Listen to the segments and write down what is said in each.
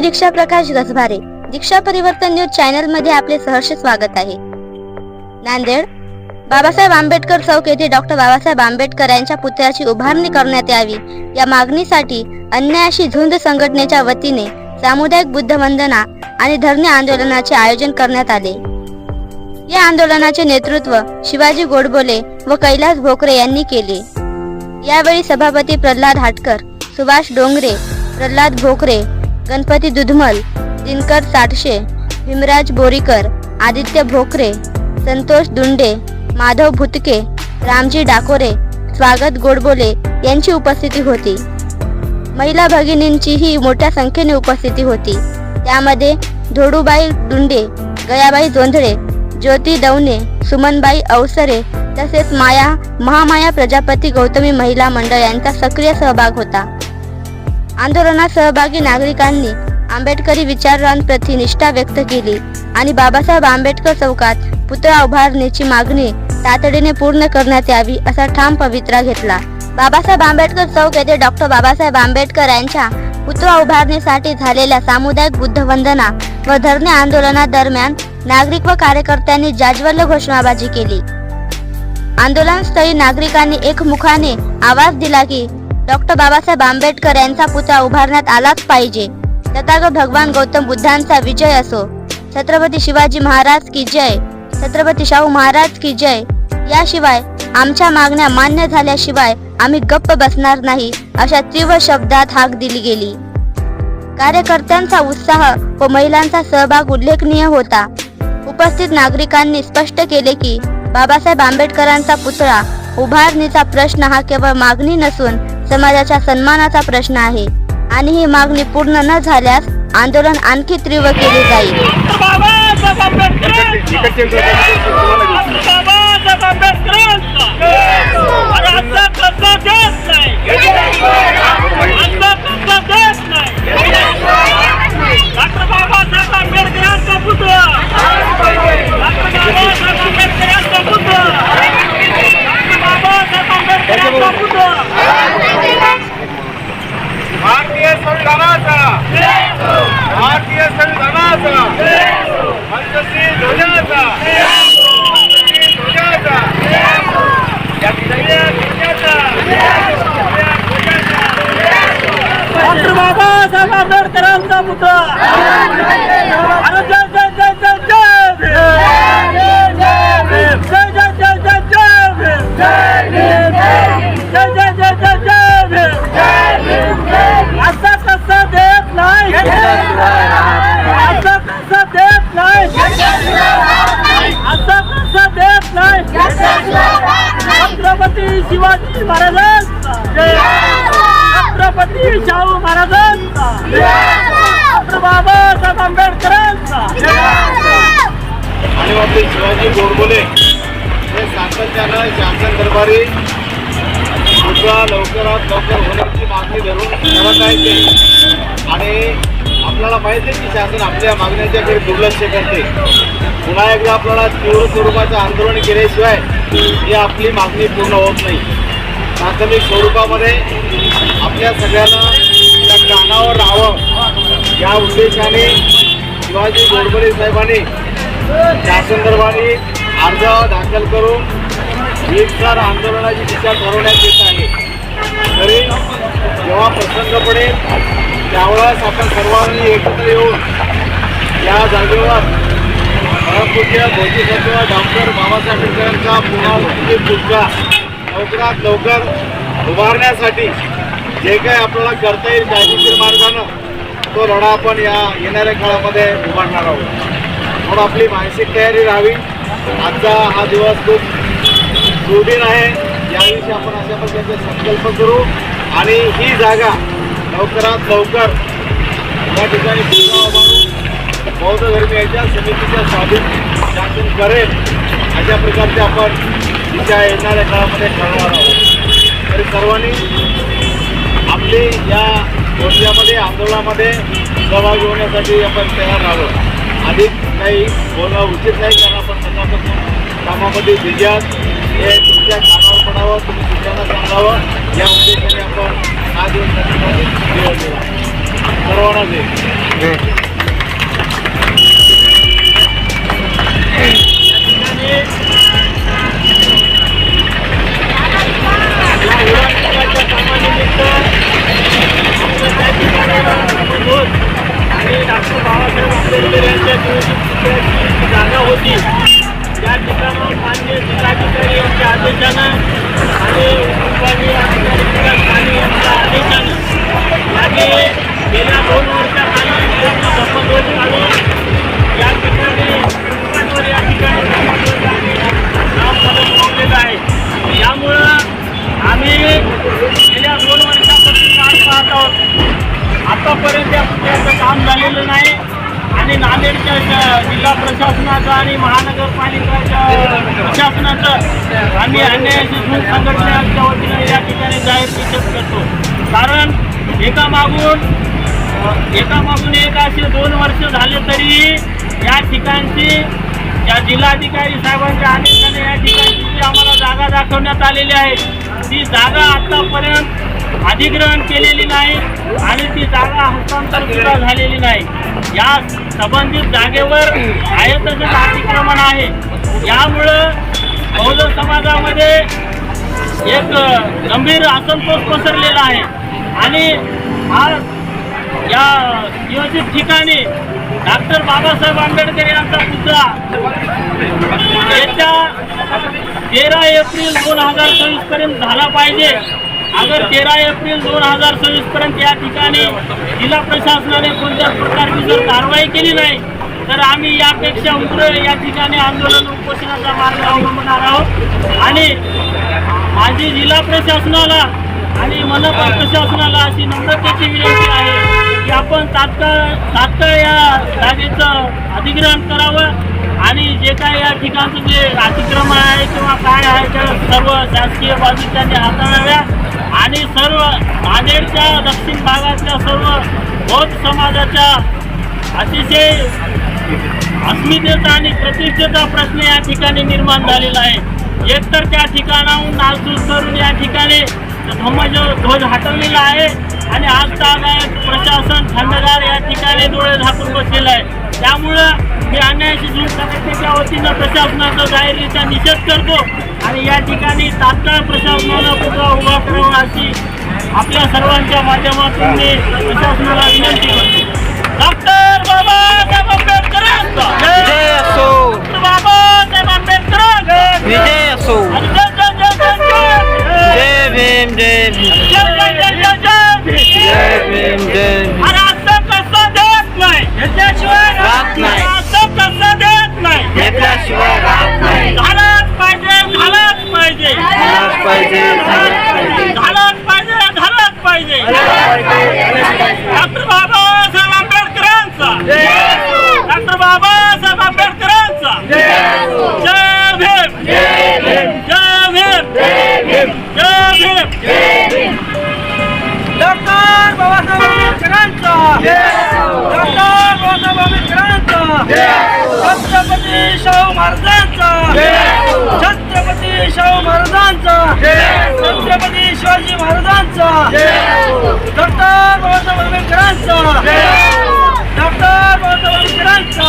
मी दीक्षा प्रकाश गजभारे दीक्षा परिवर्तन न्यूज चॅनलमध्ये आपले सहर्ष स्वागत आहे. नांदेड बाबासाहेब आंबेडकर चौक येथे डॉक्टर बाबासाहेब आंबेडकर यांच्या पुतळ्याची उभारणी करण्यात यावी या मागणीसाठी अन्यायाशी झुंज संघटनेच्या वतीने सामुदायिक बुद्ध वंदना आणि धरणे आंदोलनाचे आयोजन करण्यात आले. या आंदोलनाचे नेतृत्व शिवाजी गोडबोले व कैलास भोकरे यांनी केले. यावेळी सभापती प्रल्हाद हाटकर सुभाष डोंगरे प्रल्हाद भोकरे गणपती दुधमल दिनकर साठशे भीमराज बोरीकर आदित्य भोकरे संतोष दुंडे माधव भुतके रामजी डाकोरे स्वागत गोडबोले यांची उपस्थिती होती. महिला भगिनींचीही मोठ्या संख्येने उपस्थिती होती. त्यामध्ये धोडूबाई दुंडे गयाबाई जोंधळे ज्योती दवणे सुमनबाई अवसरे तसेच माया महामाया प्रजापती गौतमी महिला मंडळ यांचा सक्रिय सहभाग होता. आंदोलनात सहभागी नागरिकांनी आंबेडकरी विचारांप्रती निष्ठा व्यक्त केली आणि बाबासाहेब आंबेडकर चौकात पुतळा उभारणीची मागणी तातडीने पूर्ण करण्यात यावी असा ठाम पवित्रा घेतला. बाबासाहेब आंबेडकर चौक येथे डॉक्टर बाबासाहेब आंबेडकर यांच्या पुतळा उभारणीसाठी झालेल्या सामुदायिक बुद्धवंदना व धरणे आंदोलनादरम्यान नागरिक व कार्यकर्त्यांनी जाज्वल्य घोषणाबाजी केली. आंदोलनस्थळी नागरिकांनी एकमुखाने आवाज दिला की डॉक्टर बाबासाहेब आंबेडकर यांचा पुतळा उभारण्यात आलाच पाहिजे. तथागत भगवान गौतम बुद्धांचा विजय असो. छत्रपती शिवाजी महाराज की जय. छत्रपती शाहू महाराज की जय. याशिवाय आमच्या मागण्या मान्य झाल्याशिवाय आम्ही गप्प बसणार नाही अशा तीव्र शब्दात हाक दिली गेली. कार्यकर्त्यांचा उत्साह व महिलांचा सहभाग उल्लेखनीय होता. उपस्थित नागरिकांनी स्पष्ट केले की बाबासाहेब आंबेडकरांचा पुतळा उभारणीचा प्रश्न हा केवळ मागणी नसून समाजाच्या सन्मानाचा प्रश्न आहे. आणि ही मागणी पूर्ण न झाल्यास आंदोलन आणखी तीव्र केले जाईल. डॉक्टर बाबासाहेब आंबेडकरांचा पुतळा डॉक्टर बाबासाहेब आंबेडकरांचा पुतळा डॉक्टर बाबासाहेब आंबेडकरांचा पुतळा भारतीय संविधानाचा भारतीय संविधानाचा पंचश्री ध्वजाचा पंचश्री ध्वजाचा या ध्वजाचा डॉक्टर बाबासाहेब आंबेडकरांचा पुतळा छत्रपती शिवाजी महाराजांचा. जय हो. छत्रपती शाहू महाराजांचा. डॉक्टर हो. बाबासाहेब आंबेडकरांचा. हो. आणि बाबतीत शिवाजी गोडबोले हे सातत्यानं शासन दरबारी पुतळा लवकरात लवकर होण्याची मागणी धरून करत आहे आणि आपल्याला माहिती आहे की शासन आपल्या मागण्याच्याकडे दुर्लक्ष करते. पुन्हा एकदा आपल्याला तीव्र स्वरूपाचं आंदोलन केल्याशिवाय ही आपली मागणी पूर्ण होत नाही. प्राथमिक स्वरूपामध्ये आपल्या सगळ्यांना त्या कानावर राहावं या उद्देशाने शिवाजी गोडबोले साहेबांनी त्यासंदर्भाने अर्ज दाखल करून वीजकार आंदोलनाची दिशा ठरवण्यात येत आहे. तरी जेव्हा प्रसंग पडेल त्यावेळेस आपण सर्वांनी एकत्र येऊन या जागेवर परमपूज्य भौतिकत्व डॉक्टर बाबासाहेब आंबेडकरांचा पुन्हा उपस्थित पुतळा लवकरात लवकर उभारण्यासाठी जे काही आपल्याला करता येईल कायदेशीर मार्गानं तो लढा आपण या येणाऱ्या काळामध्ये उभारणार आहोत. म्हणून आपली मानसिक तयारी राहावी. आजचा हा दिवस खूप सुदीन आहे. याविषयी आपण अशा प्रकारचे संकल्प करू. आणि ही जागा लवकरात लवकर या ठिकाणी बौद्ध धर्मियाच्या समितीच्या स्वाधीन शासन करेल अशा प्रकारचे आपण तिच्या येणाऱ्या काळामध्ये ठरवणार आहोत. तरी सर्वांनी आपली या गोष्टीमध्ये आंदोलनामध्ये सहभागी होण्यासाठी आपण तयार राहावं अधिक काही बोलणं उचित नाही कारण आपण सकाळपासून कामामध्ये बिझी हे तुमच्या कानावर पडावं तुम्ही दुसऱ्यांना सांगावं. या उद्देशाने आपण हा दिवस सर्वांना दे. जागा होती. त्या ठिकाणी मान्य जिल्हाधिकारी यांच्या आदेशानं काम झालेलं नाही. आणि नांदेडच्या ज- जिल्हा प्रशासनाचं आणि महानगरपालिकाच्या प्रशासनाचं आम्ही अन्यायाची झूल संघटनेच्या वतीनं या ठिकाणी जाहीर निषेध करतो. कारण एका मागून एका मागून एक असे दोन वर्ष झाले तरी या ठिकाणची या जिल्हाधिकारी साहेबांच्या आदेशाने या ठिकाणची जी आम्हाला जागा दाखवण्यात आलेली आहे ती जागा आतापर्यंत अधिग्रहण केलेली नाही आणि ती जागा हस्तांतर सुद्धा झालेली नाही. या संबंधित जागेवर आहे तसंच अतिक्रमण आहे. यामुळं बौद्ध समाजामध्ये एक गंभीर असंतोष पसरलेला आहे. आणि हा या नियोजित ठिकाणी डॉक्टर बाबासाहेब आंबेडकर यांचा पुतळा येत्या तेरा एप्रिल दोन हजार सव्वीस पर्यंत झाला पाहिजे. अगर तेरा एप्रिल दोन हजार सव्वीस पर्यंत या ठिकाणी जिल्हा प्रशासनाने कोणत्याच प्रकारची जर कारवाई केली नाही तर आम्ही यापेक्षा उग्र या ठिकाणी आंदोलन उपोषणाचा मार्ग अवलंबणार आहोत. आणि माझी जिल्हा प्रशासनाला आणि मनपा प्रशासनाला अशी नम्रतेची विनंती आहे की आपण तात्काळ तात्काळ या जागेचं अधिग्रहण करावं आणि जे काय या ठिकाणचं जे अतिक्रमण आहे किंवा काय आहे त्या सर्व शासकीय बाजू त्यांनी हाताळाव्या. आणि सर्व नांदेडच्या दक्षिण भागातल्या सर्व बौद्ध समाजाच्या अतिशय अस्मितेचा आणि प्रतिष्ठेचा प्रश्न या ठिकाणी निर्माण झालेला आहे. एकतर त्या ठिकाणाहून नालसूस करून या ठिकाणी ध्वज ध्वज हटवलेला आहे आणि आज तागायत प्रशासन थंडगार या ठिकाणी डोळे झाकून बसलेलं आहे. त्यामुळं मी अन्यायाची झूल संघटनेच्या वतीनं प्रशासनाचा जाहीररित्या निषेध करतो. आणि या ठिकाणी तात्काळ प्रशासनानं पुतळा उभा करावा अशी आपल्या सर्वांच्या माध्यमातून मी प्रशासनाला विनंती करतो डॉक्टर बाबासाहेब डॉक्टर बाबासाहेब आंबेडकरांचा विजय असो जय जय जय जय जय भीम. जय भीम पाहिजे झालंच पाहिजे. झालंच पाहिजे डॉक्टर बाबासाहेब आंबेडकरांचा. डॉक्टर बाबासाहेब आंबेडकरांचा. जय भीम जय भीम जय भीम डॉक्टर बाबासाहेब आंबेडकरांचा डॉक्टर बाबासाहेब आंबेडकरांचा. छत्रपती शाहू छत्रपती शाहू महाराजांचा. छत्रपती शिवाजी महाराजांचा. डॉक्टर बाबासाहेब आंबेडकरांचा. डॉक्टर बाबासाहेब आंबेडकरांचा.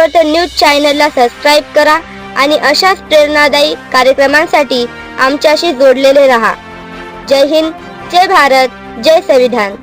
परिवर्तन न्यूज चॅनलला सबस्क्राईब करा आणि अशाच प्रेरणादायी कार्यक्रमांसाठी आमच्याशी जोडलेले रहा. जय हिंद जय भारत जय संविधान.